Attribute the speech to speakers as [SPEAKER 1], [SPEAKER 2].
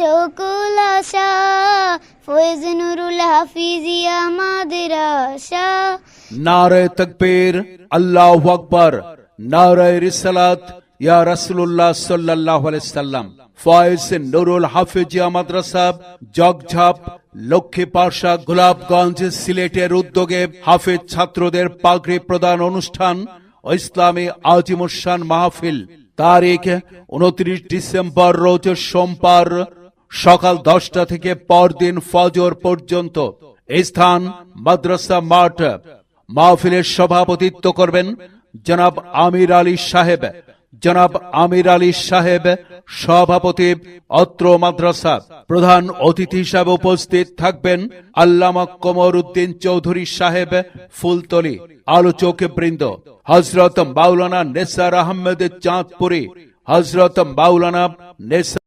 [SPEAKER 1] আশা, ফয়েজ নুরুল
[SPEAKER 2] নারায় তকবীর, আল্লাহ আকবর। নারায় রিসালাত, ইয়া রাসূলুল্লাহ সাল্লাল্লাহু আলাইহি সাল্লাম। ফয়েজ নুরুল মাদ্রাসা, জগঝাপ, লক্ষ্মী পাশা গোলাপগঞ্জ সিলেটের উদ্যোগে হাফেজ ছাত্রদের পাগড়ি প্রদান অনুষ্ঠান, ইসলামী আজিমুসান মাহফিল। তারিখ উনত্রিশ ডিসেম্বর, রোজ সোমবার সকাল দশটা থেকে পরদিন ফজর পর্যন্ত। স্থান মাদ্রাসা মাঠ। মাহফিলের সভাপতিত্ব করবেন জনাব আমির আলী সাহেব। জনাব আমির আলী সাহেব, সভাপতি অত্র মাদ্রাসা। প্রধান অতিথি হিসাবে উপস্থিত থাকবেন আল্লামা কমর উদ্দিন চৌধুরী সাহেব, ফুলতলি আলোচক বৃন্দ। হজরত মাওলানা নেসার আহমেদ চাঁদপুরি হজরত মাওলানা নেসার